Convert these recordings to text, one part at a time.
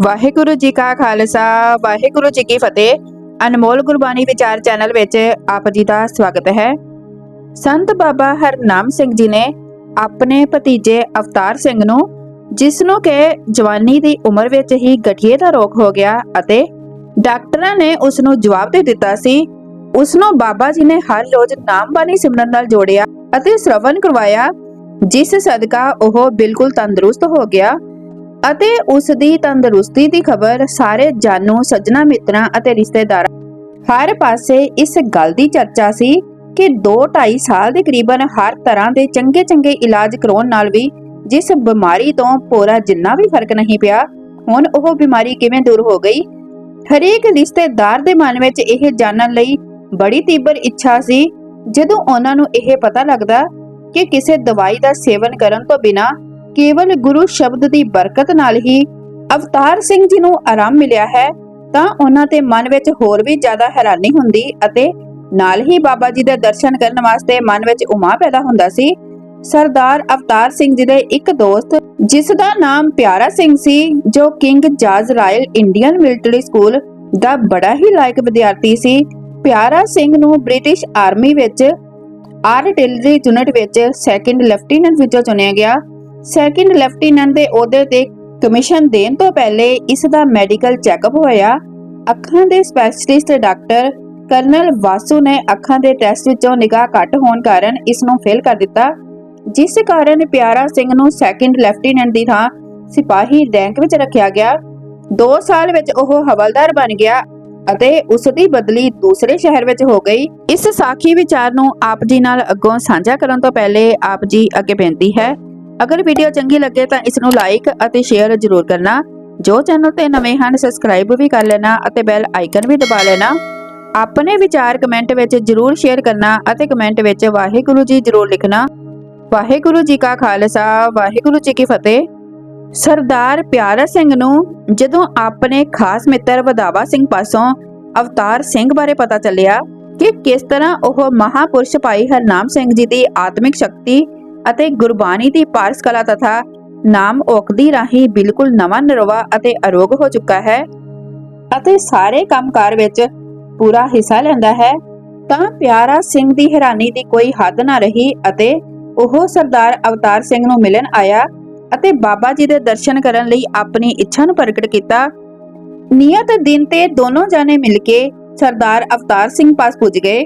ਵਾਹਿਗੁਰੂ ਜੀ ਕਾ ਖਾਲਸਾ, ਵਾਹਿਗੁਰੂ ਜੀ ਕੀ ਫਤਿਹ। ਅਨਮੋਲ ਗੁਰਬਾਣੀ ਵਿਚਾਰ ਚੈਨਲ ਵਿੱਚ ਆਪ ਜੀ ਦਾ ਸਵਾਗਤ ਹੈ। ਸੰਤ ਬਾਬਾ ਹਰਨਾਮ ਸਿੰਘ ਜੀ ਨੇ ਆਪਣੇ ਭਤੀਜੇ ਅਵਤਾਰ ਸਿੰਘ ਨੂੰ, ਜਿਸ ਨੂੰ ਕਿ ਜਵਾਨੀ ਦੀ ਉਮਰ ਵਿੱਚ ਹੀ ਗਠੀਏ ਦਾ ਰੋਗ ਹੋ ਗਿਆ ਅਤੇ ਡਾਕਟਰਾਂ ਨੇ ਉਸ ਨੂੰ ਜਵਾਬ ਦੇ ਦਿੱਤਾ ਸੀ, ਉਸ ਨੂੰ ਬਾਬਾ ਜੀ ਨੇ ਹਰ ਰੋਜ਼ ਨਾਮ ਬਾਣੀ ਸਿਮਰਨ ਨਾਲ ਜੋੜਿਆ ਅਤੇ ਸ਼ਰਵਨ ਕਰਵਾਇਆ, ਜਿਸ ਸਦਕਾ ਉਹ ਬਿਲਕੁਲ ਤੰਦਰੁਸਤ ਹੋ ਗਿਆ। ਅਤੇ ਉਸ ਦੀ ਤੰਦਰੁਸਤੀ ਦੀ ਖਬਰ ਸਾਰੇ ਜਾਣੂ, ਸੱਜਣਾ ਮਿੱਤਰਾਂ ਅਤੇ ਰਿਸ਼ਤੇਦਾਰਾਂ। ਹਰ ਪਾਸੇ ਇਸ ਗੱਲ ਦੀ ਚਰਚਾ ਸੀ ਕਿ 2.5 ਸਾਲ ਦੇ ਕਰੀਬਨ ਹਰ ਤਰ੍ਹਾਂ ਦੇ ਚੰਗੇ ਚੰਗੇ ਇਲਾਜ ਕਰਾਉਣ ਨਾਲ ਵੀ ਜਿਸ ਬਿਮਾਰੀ ਤੋਂ ਪੂਰਾ ਜਿੰਨਾ ਵੀ ਫ਼ਰਕ ਨਹੀਂ ਪਿਆ, ਹੁਣ ਉਹ ਬਿਮਾਰੀ ਕਿਵੇਂ ਦੂਰ ਹੋ ਗਈ? ਹਰੇਕ ਰਿਸ਼ਤੇਦਾਰ ਦੇ ਮਨ ਵਿੱਚ ਇਹ ਜਾਣਨ ਲਈ ਬੜੀ ਤੀਬਰ ਇੱਛਾ ਸੀ। ਜਦੋਂ ਉਹਨਾਂ ਨੂੰ ਇਹ ਪਤਾ ਲੱਗਦਾ ਕਿ ਕਿਸੇ ਦਵਾਈ ਦਾ ਸੇਵਨ ਕਰਨ ਤੋਂ ਬਿਨਾ ਕੇਵਲ ਗੁਰੂ ਸ਼ਬਦ ਦੀ ਬਰਕਤ ਨਾਲ ਹੀ ਅਵਤਾਰ ਸਿੰਘ ਜੀ ਨੂੰ ਆਰਾਮ ਮਿਲਿਆ ਹੈ, ਤਾਂ ਉਹਨਾਂ ਦੇ ਮਨ ਵਿੱਚ ਹੋਰ ਵੀ ਜ਼ਿਆਦਾ ਹੈਰਾਨੀ ਹੁੰਦੀ ਅਤੇ ਨਾਲ ਹੀ ਬਾਬਾ ਜੀ ਦੇ ਦਰਸ਼ਨ ਕਰਨ ਵਾਸਤੇ ਮਨ ਵਿੱਚ ਉਮਾ ਪੈਦਾ ਹੁੰਦਾ ਸੀ। ਸਰਦਾਰ ਅਵਤਾਰ ਸਿੰਘ ਜੀ ਦੇ ਇੱਕ ਦੋਸਤ, ਜਿਸ ਦਾ ਨਾਮ ਪਿਆਰਾ ਸਿੰਘ ਸੀ, ਜੋ King George Royal Indian Military School ਦਾ ਬੜਾ ਹੀ ਲਾਇਕ ਵਿਦਿਆਰਥੀ ਸੀ, ਪਿਆਰਾ ਸਿੰਘ ਨੂੰ ਬ੍ਰਿਟਿਸ਼ ਆਰਮੀ ਵਿੱਚ ਆਰਟਿਲਰੀ ਯੂਨਿਟ ਵਿੱਚ ਸੈਕੰਡ ਲੈਫਟੀਨੈਂਟ ਵਜੋਂ ਚੁਣਿਆ ਗਿਆ। ਸੈਕਿੰਡ ਲੈਫਟੀਨੈਂਟ ਦੇ ਅਹੁਦੇ ਤੇ ਕਮਿਸ਼ਨ ਦੇਣ ਤੋਂ ਪਹਿਲੇ ਇਸ ਦਾ ਮੈਡੀਕਲ ਚੈੱਕਅਪ ਹੋਇਆ। ਅੱਖਾਂ ਦੇ ਸਪੈਸ਼ਲਿਸਟ ਡਾਕਟਰ ਕਰਨਲ ਵਾਸੂ ਨੇ ਅੱਖਾਂ ਦੇ ਟੈਸਟ ਵਿੱਚੋਂ ਨਿਗਾਹ ਘੱਟ ਹੋਣ ਕਾਰਨ ਇਸ ਨੂੰ ਫੇਲ ਕਰ ਦਿੱਤਾ। ਜਿਸ ਕਾਰਨ ਪਿਆਰਾ ਸਿੰਘ ਨੂੰ ਸੈਕਿੰਡ ਲੈਫਟੀਨੈਂਟ ਦੀ ਥਾਂ ਸਿਪਾਹੀ ਰੈਂਕ ਵਿੱਚ ਰੱਖਿਆ ਗਿਆ। 2 ਸਾਲ ਵਿੱਚ ਉਹ ਹਵਲਦਾਰ ਬਣ ਗਿਆ ਅਤੇ ਉਸ ਦੀ ਬਦਲੀ ਦੂਸਰੇ ਸ਼ਹਿਰ ਵਿੱਚ ਹੋ ਗਈ। ਇਸ ਸਾਖੀ ਵਿਚਾਰ ਨੂੰ ਆਪ ਜੀ ਨਾਲ ਅੱਗੋਂ ਸਾਂਝਾ ਕਰਨ ਤੋਂ ਪਹਿਲੇ ਆਪ ਜੀ ਅੱਗੇ ਬੇਨਤੀ ਹੈ। ਅਗਰ ਵੀਡੀਓ ਚੰਗੀ ਲੱਗੇ ਤਾਂ ਇਸ ਨੂੰ ਲਾਈਕ ਅਤੇ ਸ਼ੇਅਰ ਜ਼ਰੂਰ ਕਰਨਾ। ਜੋ ਚੈਨਲ ਤੇ ਨਵੇਂ ਹਨ ਸਬਸਕ੍ਰਾਈਬ ਵੀ ਕਰ ਲੈਣਾ ਅਤੇ ਬੈਲ ਆਈਕਨ ਵੀ ਦਬਾ ਲੈਣਾ। ਆਪਣੇ ਵਿਚਾਰ ਕਮੈਂਟ ਵਿੱਚ ਜ਼ਰੂਰ ਸ਼ੇਅਰ ਕਰਨਾ ਅਤੇ ਕਮੈਂਟ ਵਿੱਚ ਵਾਹਿਗੁਰੂ ਜੀ ਜ਼ਰੂਰ ਲਿਖਣਾ। ਵਾਹਿਗੁਰੂ ਜੀ ਕਾ ਖਾਲਸਾ, ਵਾਹਿਗੁਰੂ ਜੀ ਕੀ ਫਤਿਹ। ਸਰਦਾਰ ਪਿਆਰਾ ਸਿੰਘ ਨੂੰ ਜਦੋਂ ਆਪਣੇ ਖਾਸ ਮਿੱਤਰ ਵਧਾਵਾ ਸਿੰਘ ਪਾਸੋਂ ਅਵਤਾਰ ਸਿੰਘ ਬਾਰੇ ਪਤਾ ਚੱਲਿਆ ਕਿ ਕਿਸ ਤਰ੍ਹਾਂ ਉਹ ਮਹਾਪੁਰਸ਼ ਭਾਈ ਹਰਨਾਮ ਸਿੰਘ ਜੀ ਦੀ ਆਤਮਿਕ ਸ਼ਕਤੀ ਅਤੇ ਗੁਰਬਾਣੀ ਦੀ ਪਾਰਸ ਕਲਾ ਤਥਾ ਨਾਮ ਔਕਦੀ ਰਾਹੀਂ ਬਿਲਕੁਲ ਨਵਾਂ ਨਰਵਾ ਅਤੇ ਅਰੋਗ ਹੋ ਚੁੱਕਾ ਹੈ ਅਤੇ ਸਾਰੇ ਕੰਮਕਾਰ ਵਿੱਚ ਪੂਰਾ ਹਿੱਸਾ ਲੈਂਦਾ ਹੈ, ਤਾਂ ਪਿਆਰਾ ਸਿੰਘ ਦੀ ਹੈਰਾਨੀ ਦੀ ਕੋਈ ਹੱਦ ਨਾ ਰਹੀ ਅਤੇ ਉਹ ਸਰਦਾਰ ਅਵਤਾਰ ਸਿੰਘ ਨੂੰ ਮਿਲਣ ਆਇਆ ਅਤੇ ਬਾਬਾ ਜੀ ਦੇ ਦਰਸ਼ਨ ਕਰਨ ਲਈ ਆਪਣੀ ਇੱਛਾ ਨੂੰ ਪ੍ਰਗਟ ਕੀਤਾ। ਨਿਯਤ ਦਿਨ ਤੇ ਦੋਨੋਂ ਜਾਣੇ ਮਿਲ ਕੇ ਸਰਦਾਰ ਅਵਤਾਰ ਸਿੰਘ ਪਾਸ ਪੁੱਜ ਗਏ।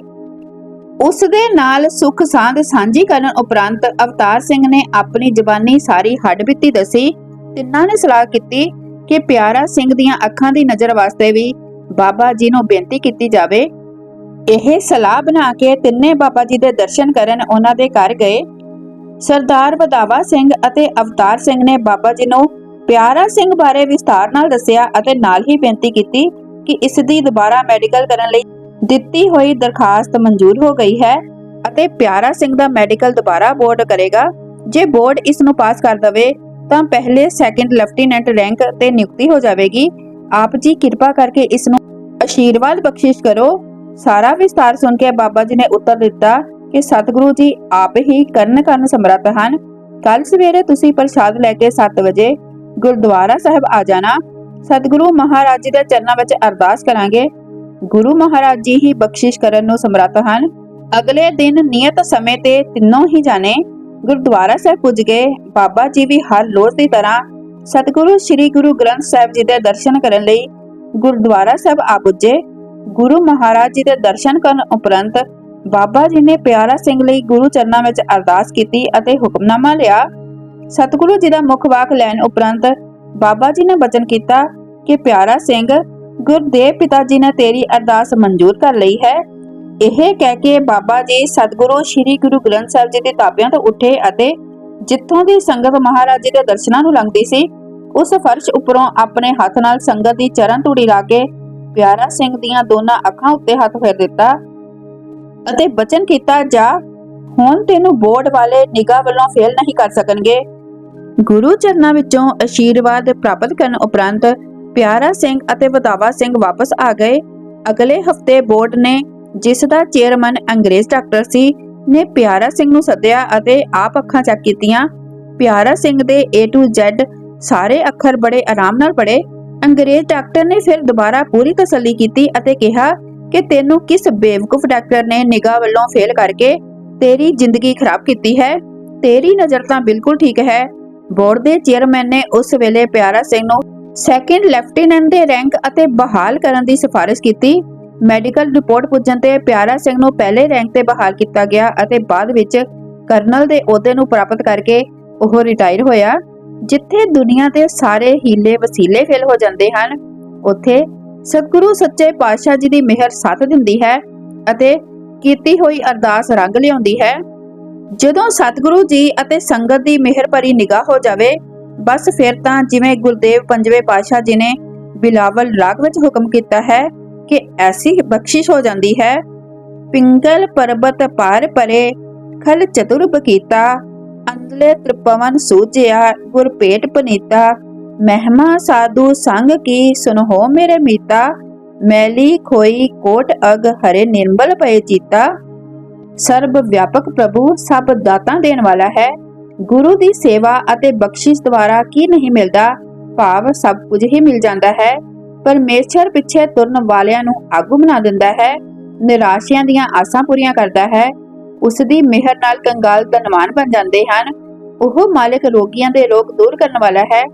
ਉਸ ਦੇ ਨਾਲ ਸੁਖ ਸਾਂਦ ਸਾਂਝੀ ਕਰਨ ਉਪਰੰਤ ਅਵਤਾਰ ਸਿੰਘ ਨੇ ਆਪਣੀ ਜ਼ਬਾਨੀ ਸਾਰੀ ਹੱਡਬਿੱਤੀ ਦੱਸੀ ਤਿੰਨਾਂ ਨੇ ਸਲਾਹ ਕੀਤੀ ਕਿ ਪਿਆਰਾ ਸਿੰਘ ਦੀਆਂ ਅੱਖਾਂ ਦੀ ਨਜ਼ਰ ਵਾਸਤੇ ਵੀ ਬਾਬਾ ਜੀ ਨੂੰ ਬੇਨਤੀ ਕੀਤੀ ਜਾਵੇ। ਇਹ ਸਲਾਹ ਬਣਾ ਕੇ ਤਿੰਨੇ ਬਾਬਾ ਜੀ ਦੇ ਦਰਸ਼ਨ ਕਰਨ ਉਹਨਾਂ ਦੇ ਘਰ ਗਏ। ਸਰਦਾਰ ਵਧਾਵਾ ਸਿੰਘ ਅਤੇ ਅਵਤਾਰ ਸਿੰਘ ਨੇ ਬਾਬਾ ਜੀ ਨੂੰ ਪਿਆਰਾ ਸਿੰਘ ਬਾਰੇ ਵਿਸਥਾਰ ਨਾਲ ਦੱਸਿਆ ਅਤੇ ਨਾਲ ਹੀ ਬੇਨਤੀ ਕੀਤੀ ਕਿ ਇਸ ਦੀ ਦੁਬਾਰਾ ਮੈਡੀਕਲ ਕਰਨ ਲਈ ਦਿੱਤੀ ਹੋਈ ਦਰਖਾਸਤ ਮਨਜ਼ੂਰ ਹੋ ਗਈ ਹੈ ਅਤੇ ਪਿਆਰਾ ਸਿੰਘ ਦਾ ਮੈਡੀਕਲ ਦੁਬਾਰਾ ਬੋਰਡ ਕਰੇਗਾ। ਜੇ ਬੋਰਡ ਇਸ ਨੂੰ ਪਾਸ ਕਰ ਦਵੇ, ਤਾਂ ਪਹਿਲੇ ਸੈਕੰਡ ਲੈਫਟੀਨੈਂਟ ਰੈਂਕ ਤੇ ਨਿਯੁਕਤੀ ਹੋ ਜਾਵੇਗੀ। ਆਪ ਜੀ ਕਿਰਪਾ ਕਰਕੇ ਇਸ ਨੂੰ ਆਸ਼ੀਰਵਾਦ ਬਖਸ਼ਿਸ਼ ਕਰੋ। ਸਾਰਾ ਵਿਸਤਾਰ ਸੁਣ ਕੇ ਬਾਬਾ ਜੀ ਨੇ ਉੱਤਰ ਦਿੱਤਾ ਕਿ ਸਤਿਗੁਰੂ ਜੀ ਆਪ ਹੀ ਕਰਨ ਕਰਨ ਸਮਰੱਥ ਹਨ। ਕੱਲ ਸਵੇਰੇ ਤੁਸੀਂ ਪ੍ਰਸ਼ਾਦ ਲੈ ਕੇ 7 ਵਜੇ ਗੁਰਦੁਆਰਾ ਸਾਹਿਬ ਆ ਜਾਣਾ। ਸਤਿਗੁਰੂ ਮਹਾਰਾਜ ਜੀ ਦੇ ਚਰਨਾਂ ਵਿੱਚ ਅਰਦਾਸ ਕਰਾਂਗੇ। ਗੁਰੂ ਮਹਾਰਾਜ ਜੀ ਹੀ ਬਖਸ਼ਿਸ਼ ਕਰਨ ਨੂੰ ਸਮਰੱਥ ਹਨ। ਅਗਲੇ ਦਿਨ ਨਿਯਤ ਸਮੇਂ ਤੇ ਤਿੰਨੋਂ ਹੀ ਜਾਣੇ ਗੁਰਦੁਆਰਾ ਸਾਹਿਬ ਪੁੱਜ ਗਏ। ਬਾਬਾ ਜੀ ਵੀ ਹਰ ਰੋਜ਼ ਦੀ ਤਰ੍ਹਾਂ ਸਤਿਗੁਰੂ, ਸ੍ਰੀ ਗੁਰੂ ਗ੍ਰੰਥ ਸਾਹਿਬ ਜੀ ਦੇ ਦਰਸ਼ਨ ਕਰਨ ਲਈ ਗੁਰਦੁਆਰਾ ਸਾਹਿਬ ਆ ਪੁੱਜੇ। ਗੁਰੂ ਮਹਾਰਾਜ ਜੀ ਦੇ ਦਰਸ਼ਨ ਕਰਨ ਉਪਰੰਤ ਬਾਬਾ ਜੀ ਨੇ ਪਿਆਰਾ ਸਿੰਘ ਲਈ ਗੁਰੂ ਚਰਨਾਂ ਵਿੱਚ ਅਰਦਾਸ ਕੀਤੀ ਅਤੇ ਹੁਕਮਨਾਮਾ ਲਿਆ। ਸਤਿਗੁਰੂ ਜੀ ਦਾ ਮੁਖ ਵਾਕ ਲੈਣ ਉਪਰੰਤ ਬਾਬਾ ਜੀ ਨੇ ਬਚਨ ਕੀਤਾ ਕਿ ਪਿਆਰਾ ਸਿੰਘ ਗੁਰਦੇਵ ਪਿਤਾ ਜੀ ਨੇ ਤੇਰੀ ਅਰਦਾਸ ਮਨਜ਼ੂਰ ਕਰ ਲਈ ਹੈ। ਇਹ ਕਹਿ ਕੇ ਬਾਬਾ ਜੀ ਸਤਿਗੁਰੂ ਸ੍ਰੀ ਗੁਰੂ ਗ੍ਰੰਥ ਸਾਹਿਬ ਜੀ ਦੇ ਤਾਬਿਆਂ ਤੋਂ ਉੱਠੇ ਅਤੇ ਜਿੱਥੋਂ ਦੀ ਸੰਗਤ ਮਹਾਰਾਜ ਜੀ ਦੇ ਦਰਸ਼ਨਾਂ ਨੂੰ ਲੰਘਦੀ ਸੀ, ਉਸ ਫਰਸ਼ ਉੱਪਰੋਂ ਆਪਣੇ ਹੱਥ ਨਾਲ ਸੰਗਤ ਦੀ ਚਰਨ ਧੂੜੀ ਲਾ ਕੇ ਪਿਆਰਾ ਸਿੰਘ ਦੀਆਂ ਦੋਨਾਂ ਅੱਖਾਂ ਉੱਤੇ ਹੱਥ ਫੇਰ ਦਿੱਤਾ ਅਤੇ ਬਚਨ ਕੀਤਾ, ਜਾ, ਹੁਣ ਤੈਨੂੰ ਬੋਰਡ ਵਾਲੇ ਨਿਗਾਹ ਵੱਲੋਂ ਫੇਲ ਨਹੀਂ ਕਰ ਸਕਣਗੇ। ਗੁਰੂ ਚਰਨਾਂ ਵਿੱਚੋਂ ਅਸ਼ੀਰਵਾਦ ਪ੍ਰਾਪਤ ਕਰਨ ਉਪਰੰਤ ਪਿਆਰਾ ਸਿੰਘ ਅਤੇ ਵਧਾਵਾ ਸਿੰਘ ਵਾਪਸ ਆ ਗਏ। ਅਗਲੇ ਹਫ਼ਤੇ ਬੋਰਡ ਨੇ, ਜਿਸ ਦਾ ਚੇਅਰਮੈਨ ਅੰਗਰੇਜ਼ ਡਾਕਟਰ ਸੀ, ਨੇ ਪਿਆਰਾ ਸਿੰਘ ਨੂੰ ਸੱਦਿਆ ਅਤੇ ਆਪ ਅੱਖਾਂ ਚੈੱਕ ਕੀਤੀਆਂ। ਪਿਆਰਾ ਸਿੰਘ ਦੇ A to Z ਸਾਰੇ ਅੱਖਰ ਬੜੇ ਆਰਾਮ ਨਾਲ ਪੜੇ ਅੰਗਰੇਜ਼ ਡਾਕਟਰ ਨੇ ਫਿਰ ਦੁਬਾਰਾ ਪੂਰੀ ਤਸੱਲੀ ਕੀਤੀ ਅਤੇ ਕਿਹਾ ਕਿ ਤੈਨੂੰ ਕਿਸ ਬੇਵਕੂਫ ਡਾਕਟਰ ਨੇ ਨਿਗਾਹ ਵੱਲੋਂ ਫੇਲ ਕਰਕੇ ਤੇਰੀ ਜ਼ਿੰਦਗੀ ਖਰਾਬ ਕੀਤੀ ਹੈ? ਤੇਰੀ ਨਜ਼ਰ ਤਾਂ ਬਿਲਕੁਲ ਠੀਕ ਹੈ। ਬੋਰਡ ਦੇ ਚੇਅਰਮੈਨ ਨੇ ਉਸ ਵੇਲੇ ਪਿਆਰਾ ਸਿੰਘ ਨੂੰ ਸੈਕੰਡ ਲੈਫਟੀਨੈਂਟ ਦੇ ਰੈਂਕ ਅਤੇ ਬਹਾਲ ਕਰਨ ਦੀ ਸਿਫਾਰਿਸ਼ ਕੀਤੀ। ਮੈਡੀਕਲ ਰਿਪੋਰਟ ਪੁੱਜਣ ਤੇ ਪਿਆਰਾ ਸਿੰਘ ਨੂੰ ਪਹਿਲੇ ਰੈਂਕ ਤੇ ਬਹਾਲ ਕੀਤਾ ਗਿਆ ਅਤੇ ਬਾਅਦ ਵਿੱਚ ਕਰਨਲ ਦੇ ਅਹੁਦੇ ਨੂੰ ਪ੍ਰਾਪਤ ਕਰਕੇ ਉਹ ਰਿਟਾਇਰ ਹੋਇਆ। ਜਿੱਥੇ ਦੁਨੀਆ ਦੇ ਸਾਰੇ ਹੀਲੇ ਵਸੀਲੇ ਫੇਲ ਹੋ ਜਾਂਦੇ ਹਨ, ਉੱਥੇ ਸਤਿਗੁਰੂ ਸੱਚੇ ਪਾਤਸ਼ਾਹ ਜੀ ਦੀ ਮਿਹਰ ਸਾਥ ਦਿੰਦੀ ਹੈ ਅਤੇ ਕੀਤੀ ਹੋਈ ਅਰਦਾਸ ਰੰਗ ਲਿਆਉਂਦੀ ਹੈ। ਜਦੋਂ ਸਤਿਗੁਰੂ ਜੀ ਅਤੇ ਸੰਗਤ ਦੀ ਮਿਹਰ ਭਰੀ ਨਿਗਾਹ ਹੋ ਜਾਵੇ ਬਸ ਫਿਰ ਤਾਂ ਜਿਵੇਂ ਗੁਰਦੇਵ ਪੰਜਵੇਂ ਪਾਤਸ਼ਾਹ ਜੀ ਨੇ ਬਿਲਾਵਲ ਰਾਗ ਵਿੱਚ ਹੁਕਮ ਕੀਤਾ ਹੈ ਕਿ ਐਸੀ ਬਖਸ਼ਿਸ਼ ਹੋ ਜਾਂਦੀ ਹੈ। ਪਿੰਗਲ ਪਰਬਤ ਪਾਰ ਪਰੇ, ਖਲ ਚਤੁਰ ਬਕੀਤਾ, ਅੰਦਲੇ ਤ੍ਰਿਪਵਨ ਸੂਜਿਆ ਗੁਰ ਭੇਟ ਪਨੀਤਾ, ਮਹਿਮਾ ਸਾਧੂ ਸੰਗ ਕੀ ਸੁਨਹੋ ਮੇਰੇ ਮੀਤਾ, ਮੈਲੀ ਖੋਈ ਕੋਟ ਅਗ ਹਰੇ ਨਿਰਮਲ ਪਏ ਚੀਤਾ। ਸਰਬ ਵਿਆਪਕ ਪ੍ਰਭੂ ਸਭ ਦਾਤਾਂ ਦੇਣ ਵਾਲਾ ਹੈ। ਗੁਰੂ ਦੀ ਸੇਵਾ ਅਤੇ ਬਖਸ਼ਿਸ਼ ਦੁਆਰਾ ਕੀ ਨਹੀਂ ਮਿਲਦਾ? ਭਾਵ ਸਭ ਕੁਝ ਹੀ ਮਿਲ ਜਾਂਦਾ ਹੈ। ਪਰਮੇਸ਼ਰ ਪਿੱਛੇ ਤੁਰਨ ਵਾਲਿਆਂ ਨੂੰ ਆਗੂ ਬਣਾ ਦਿੰਦਾ ਹੈ। ਨਿਰਾਸ਼ਿਆਂ ਦੀਆਂ ਆਸਾਂ ਪੂਰੀਆਂ ਕਰਦਾ ਹੈ। ਉਸ ਦੀ ਮਿਹਰ ਨਾਲ ਕੰਗਾਲ ਧਨਵਾਨ ਬਣ ਜਾਂਦੇ ਹਨ। ਉਹ ਮਾਲਕ ਰੋਗੀਆਂ ਦੇ ਰੋਗ ਦੂਰ ਕਰਨ ਵਾਲਾ ਹੈ।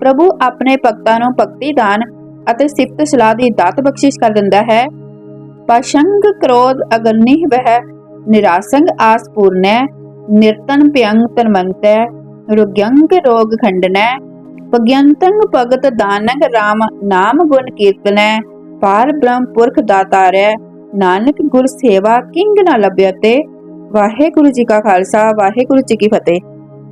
ਪ੍ਰਭੂ ਆਪਣੇ ਭਗਤਾਂ ਨੂੰ ਭਗਤੀ, ਦਾਨ ਅਤੇ ਸਿਫਤ ਸਲਾਹ ਦੀ ਦਾਤ ਬਖਸ਼ਿਸ਼ ਕਰ ਦਿੰਦਾ ਹੈ। ਪਸ਼ੰਗ ਕ੍ਰੋਧ ਅਗਨਿਹ ਵਹਿ, ਨਿਰਾਸੰਗ ਆਸ ਪੂਰਨੈ ਨਿਰਤਨ ਭਯੰਗ ਤਨਮੰਤੈ ਰੁਗਯੰਗ ਰੋਗ ਖੰਡਨੈ ਭਗਯੰਤੰਗ ਭਗਤ ਦਾਨੰਗ RAM ਨਾਮ ਗੁਣ ਕੀਰਤਨੈ, ਪਾਰ ਬ੍ਰਹਮ ਪੁਰਖ ਦਾਤਾਰੈ, ਨਾਨਕ ਗੁਰ ਸੇਵਾ ਕਿੰਗ ਨਾ ਲੱਭਿਅਤੇ। ਵਾਹਿਗੁਰੂ ਜੀ ਕਾ ਖਾਲਸਾ, ਵਾਹਿਗੁਰੂ ਜੀ ਕੀ ਫਤਿਹ।